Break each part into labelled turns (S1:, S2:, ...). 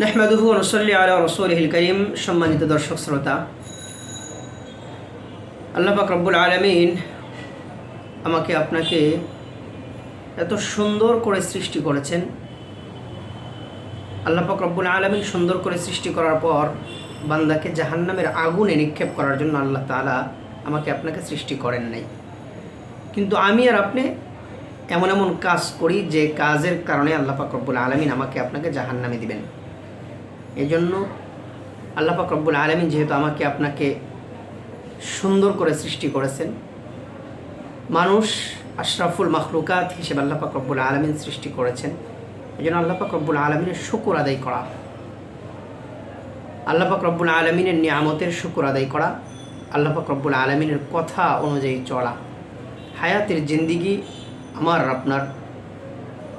S1: নেহমাদুহু রসল্লি আলা রসুলহিল করিম, সম্মানিত দর্শক শ্রোতা। আল্লাহ পাক রব্বুল আলমিন আমাকে আপনাকে এত সুন্দর করে সৃষ্টি করেছেন। আল্লাহ পাক রব্বুল আলমিন সুন্দর করে সৃষ্টি করার পর বান্দাকে জাহান্নামের আগুনে নিক্ষেপ করার জন্য আল্লাহ তাআলা আমাকে আপনাকে সৃষ্টি করেন নাই। কিন্তু আমি আর আপনি এমন এমন কাজ করি যে কাজের কারণে আল্লাহ পাক রব্বুল আলমিন আমাকে আপনাকে জাহান্নামে দিবেন। এই জন্য আল্লাহ পাক রব্বুল আলমিন যেহেতু আমাকে আপনাকে সুন্দর করে সৃষ্টি করেছেন, মানুষ আশরাফুল মখলুকাত হিসেবে আল্লাহ পাক রব্বুল আলমিন সৃষ্টি করেছেন এই জন্য আল্লাহ পাক রব্বুল আলমিনের শুকুর আদায় করা। আল্লাহ পাক রব্বুল আলমিনের নিয়ামতের শুকুর আদায় করা, আল্লাহ পাক রব্বুল আলমিনের কথা অনুযায়ী চলা। হায়াতের জিন্দিগি আমার আপনার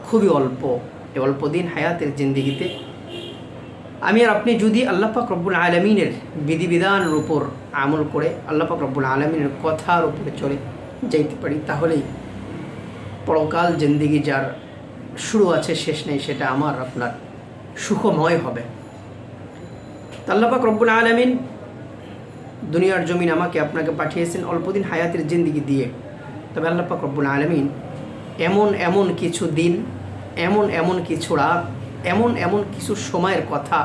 S1: খুবই অল্প। অল্প দিন হায়াতের জিন্দিগিতে আমি আর আপনি যদি আল্লাহ পাক রব্বুল আলমিনের বিধিবিধানের উপর আমল করে আল্লাহ পাক রব্বুল আলমিনের কথার উপরে চলে যাইতে পারি, তাহলেই পরকাল জিন্দিগি যার শুরু আছে, শেষ নেই, সেটা আমার, আপনার সুখময় হবে। তা আল্লাহ পাক রব্বুল আলমিন দুনিয়ার জমিন আমাকে আপনাকে পাঠিয়েছেন অল্পদিন হায়াতের জিন্দিগি দিয়ে। তবে আল্লাহ পাক রব্বুল আলমিন এমন এমন কিছু দিন, এমন এমন কিছু রাত এমন এমন কিছু সময়ের কথা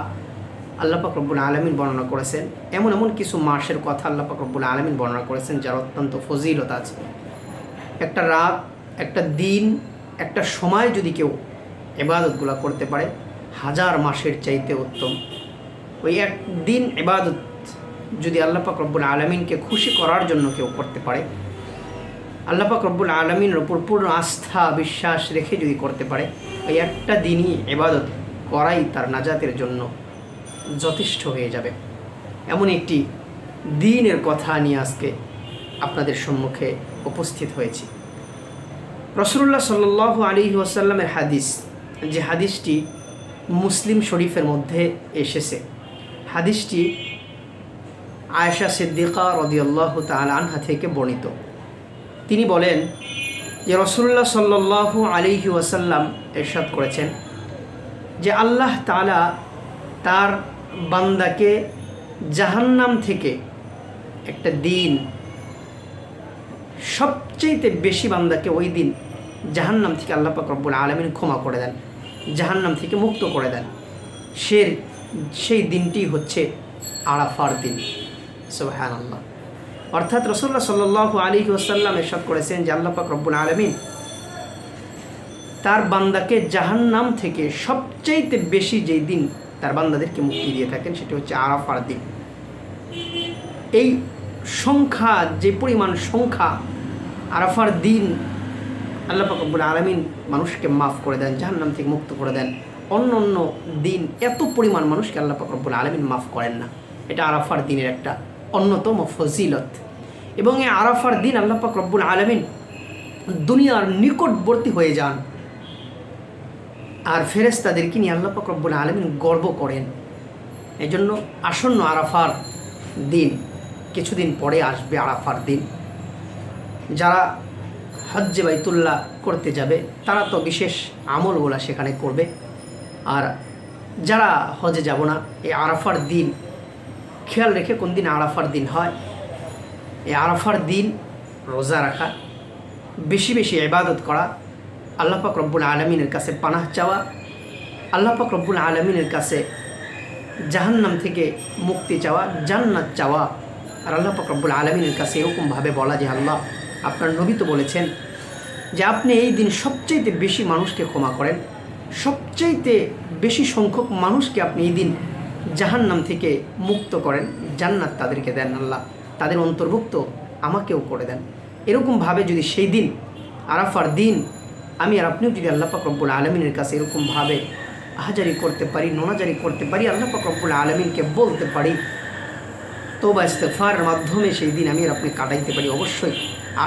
S1: আল্লাহ রব্বুল আলমিন বর্ণনা করেছেন। এমন এমন কিছু মাসের কথা আল্লাহ রব্বুল আলমিন বর্ণনা করেছেন যার অত্যন্ত ফজিলত আছে। একটা রাত, একটা দিন, একটা সময় যদি কেউ এবাদতগুলো করতে পারে, হাজার মাসের চাইতে উত্তম। ওই এক দিন এবাদত যদি আল্লাহ রব্বুল আলমিনকে খুশি করার জন্য কেউ করতে পারে আল্লাহ পাক রব্বুল আলমিনের ওপর পূর্ণ আস্থা, বিশ্বাস রেখে যদি করতে পারে, ওই একটা দিনই এবাদত করাই তার নাজাতের জন্য যথেষ্ট হয়ে যাবে। এমন একটি দিনের কথা নিয়ে আজকে আপনাদের সম্মুখে উপস্থিত হয়েছি। রসুল্লাহ সাল্ল আলী ওয়াসাল্লামের হাদিস, যে হাদিসটি মুসলিম শরীফের মধ্যে এসেছে। হাদিসটি আয়েশা সিদ্দিকা রদিয়াল্লাহ তাল আনহা থেকে বর্ণিত। তিনি বলেন যে রসুল্লাহ সাল্লাহ আলিহি ওয়াসাল্লাম এরশাদ করেছেন যে আল্লাহ তালা তার বান্দাকে জাহান্নাম থেকে একটা দিন সবচেয়েতে বেশি বান্দাকে ওই দিন জাহান্নাম থেকে আল্লাহ পাক আলমিন ক্ষমা করে দেন, জাহান্নাম থেকে মুক্ত করে দেন। সে সেই দিনটি হচ্ছে আরাফার দিন। সোহান আল্লাহ অর্থাৎ রসুল্লাহ সাল্লাহ আলী ওসাল্লাম এরশাদ করেছেন যে আল্লাহ রব্বুল আলমিন তার বান্দাকে জাহান্নাম থেকে সবচাইতে বেশি যেই দিন তার বান্দাদেরকে মুক্তি দিয়ে থাকেন, সেটি হচ্ছে আরাফার দিন। এই সংখ্যা, যে পরিমাণ সংখ্যা আরাফার দিন আল্লাহ পাকবুল আলমিন মানুষকে মাফ করে দেন, জাহান্নাম থেকে মুক্ত করে দেন, অন্য অন্য দিন এত পরিমাণ মানুষকে আল্লাহ পাকবুল আলমিন মাফ করেন না। এটা আরাফার দিনের একটা অন্যতম ফজিলত। এবং এই আরাফার দিন আল্লাহ পাক রব্বুল আলমিন দুনিয়ার নিকটবর্তী হয়ে যান। আর ফেরেস্তাদেরকে নিয়ে আল্লাহ পাক রব্বুল আলমিন গর্ব করেন। এই জন্য আসন্ন আরাফার দিন কিছুদিন পরে আসবে আরাফার দিন। যারা হজ্জে বাইতুল্লাহ করতে যাবে, তারা তো বিশেষ আমলগুলা সেখানে করবে। আর যারা হজে যাব না, এই আরাফার দিন খেয়াল রেখে কোন দিন আরাফার দিন হয়। এই আরাফার দিন রোজা রাখা, বেশি বেশি ইবাদত করা, আল্লাহ পাক রব্বুল আলমিনের কাছে পানাহ চাওয়া, আল্লাহ পাক রব্বুল আলমিনের কাছে জাহান্নাম থেকে মুক্তি চাওয়া, জান্নাত চাওয়া। আর আল্লাহ পাক রব্বুল আলমিনের কাছে এরকমভাবে বলা যে আল্লাহ, আপনার নবী তো বলেছেন যে আপনি এই দিন সবচাইতে বেশি মানুষকে ক্ষমা করেন, সবচাইতে বেশি সংখ্যক মানুষকে আপনি এই দিন জাহান্নাম থেকে মুক্ত করেন, জান্নাত তাদেরকে দেন আল্লাহ। তাদের অন্তর্ভুক্ত আমাকেও করে দেন। এরকমভাবে যদি সেই দিন, আরাফার দিন, আমি আর আপনিও যদি আল্লাহ রব্বুল আলমিনের কাছে এরকমভাবে হাজারি করতে পারি নোনাজারি করতে পারি, আল্লাহ রব্বুল আলমিনকে বলতে পারি তো বা ইস্তেফারের মাধ্যমে সেই দিন আমি আর আপনি কাটাইতে পারি, অবশ্যই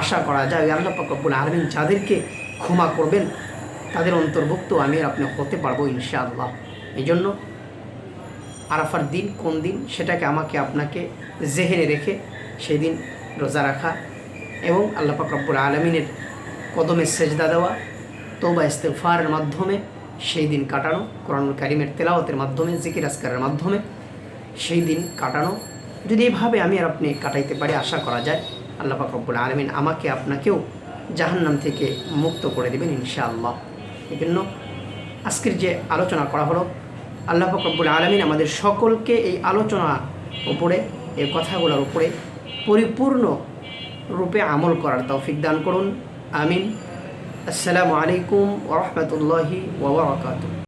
S1: আশা করা যায়। আল্লাহ রব্বুল আলমিন যাদেরকে ক্ষমা করবেন, তাদের অন্তর্ভুক্ত আমি আর আপনি হতে পারব ইনশাআল্লাহ। এই জন্য আরাফার দিন কোন দিন সেটাকে আমাকে আপনাকে জেহেনে রেখে সেই দিন রোজা রাখা এবং আল্লাহ রব্বুল আলমিনের কদমে সেজদা দেওয়া তোবা ইস্তেফারের মাধ্যমে সেই দিন কাটানো, কোরআনুল কারিমের তেলাওয়াতের মাধ্যমে, জিকির আসকারের মাধ্যমে সেই দিন কাটানো। যদি এভাবে আমি আর আপনি কাটাইতে পারি, আশা করা যায়, আল্লাহ রব্বুল আলমিন আমাকে আপনাকেও জাহান্নাম থেকে মুক্ত করে দেবেন ইনশাআল্লাহ। এই জন্য আজকের যে আলোচনা করা হলো আল্লাহ ফকরবুল আলমিন আমাদের সকলকে এই আলোচনা উপরে, এই কথাগুলোর উপরে পরিপূর্ণ রূপে আমল করার তৌফিক দান করুন। আমিন। আসসালামু আলাইকুম ওরহমতুল্লাহি ওবরাকাতুহ